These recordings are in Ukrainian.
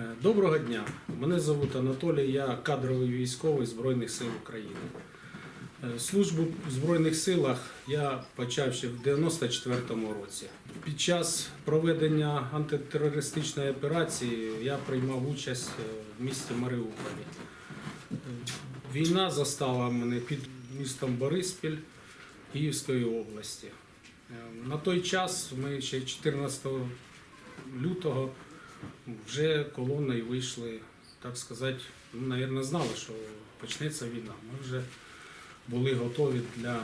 Е, Доброго дня. Мене звуть Анатолій, я кадровий військовий Збройних сил України. Е, Службу в Збройних силах я почав ще в 94-му році. Під час проведення антитерористичної операції я приймав участь е, в місті Маріуполі. Війна застала мене під містом Бориспіль Київської області. На той час ми ще 14 лютого вже колоною вийшли, так сказати, ну, навірно, знали, що почнеться війна. Ми вже були готові для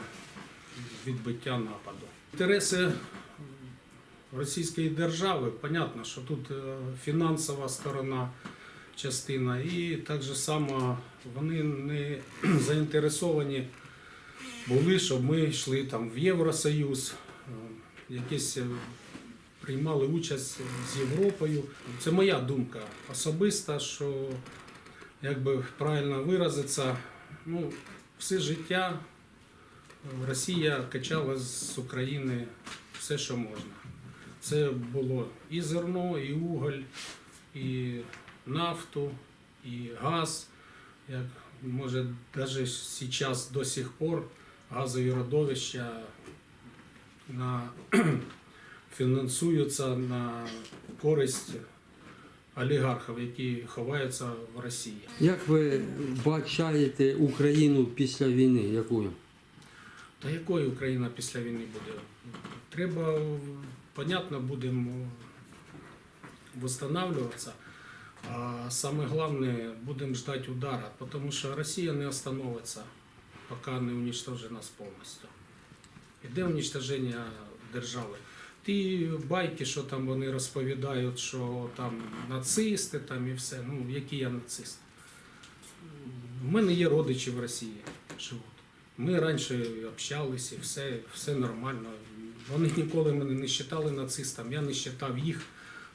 відбиття нападу. Інтереси Російської держави, понятно, що тут е, фінансова сторона частина, і так же само вони не заінтересовані були, щоб ми йшли там в Євросоюз, е, якісь е, приймали участь з Європою. Це моя думка особиста, що як би правильно виразитися, ну, все життя Росія качала з України все, що можна. Це було і зерно, і уголь, і нафту, і газ. Як може навіть зараз до сих пор газові родовища на, фінансуються на користь олігархів, які ховаються в Росії. Як ви бачаєте Україну після війни? Якою? Та якою Україна після війни буде? Треба, понятно, будемо восстанавливатися. А саме головне, будемо ждати удара, тому що Росія не остановиться, поки не уничтожить нас повністю. Іде уничтоження держави. Ті байки, що там вони розповідають, що там нацисти там і все. Ну, які я нацист? У мене є родичі в Росії живуть. Ми раніше общалися, і все, все нормально. Вони ніколи мене не вважали нацистом, я не вважав їх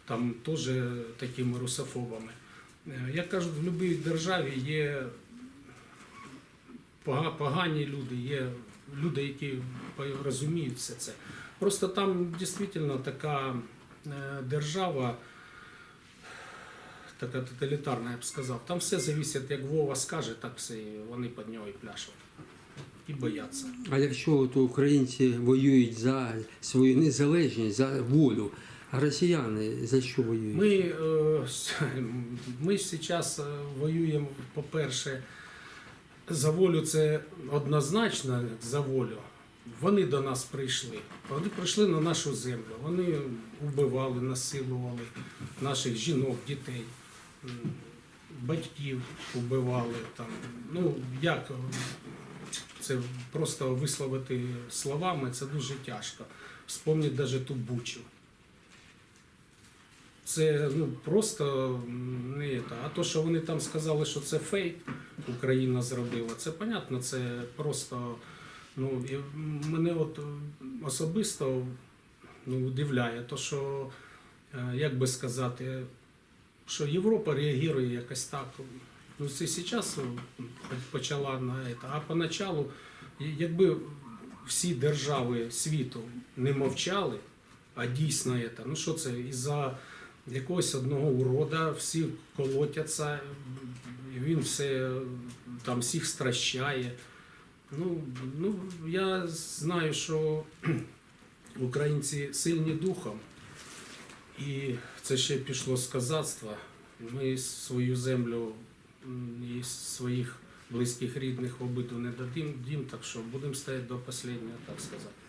там теж такими русофобами. Е, Я кажу, в будь-якій державі є погані люди, є люди, які розуміють все це. Просто там дійсно така е, держава, така тоталітарна, я б сказав. Там все залежить, як Вова скаже, так все вони під нього і пляшуть. І бояться. А якщо от українці воюють за свою незалежність, за волю, а росіяни за що воюють? Ми, е, ми зараз воюємо, по-перше, за волю це однозначно за волю. Вони до нас прийшли. Вони прийшли на нашу землю. Вони вбивали, насилували наших жінок, дітей, батьків вбивали. Там. Ну, як це просто висловити словами, це дуже тяжко. Вспомніть навіть ту бучу. Це ну просто не це. А то, що вони там сказали, що це фейк, Україна зробила, це понятно, це просто. Ну, і мене от е, особисто ну, удивляє, то, що, е, як би сказати, що Європа реагує якось так. Ну, це зараз почала на це. А поначалу, якби всі держави світу не мовчали, а дійсно це, ну що це, із-за якогось одного урода всі колотяться, він все там всіх стращає. Ну, ну, я знаю, що українці сильні духом, і це ще пішло з козацтва. Ми свою землю і своїх близьких рідних обиду не дадим, дім, так що будемо стояти до останнього, так сказати.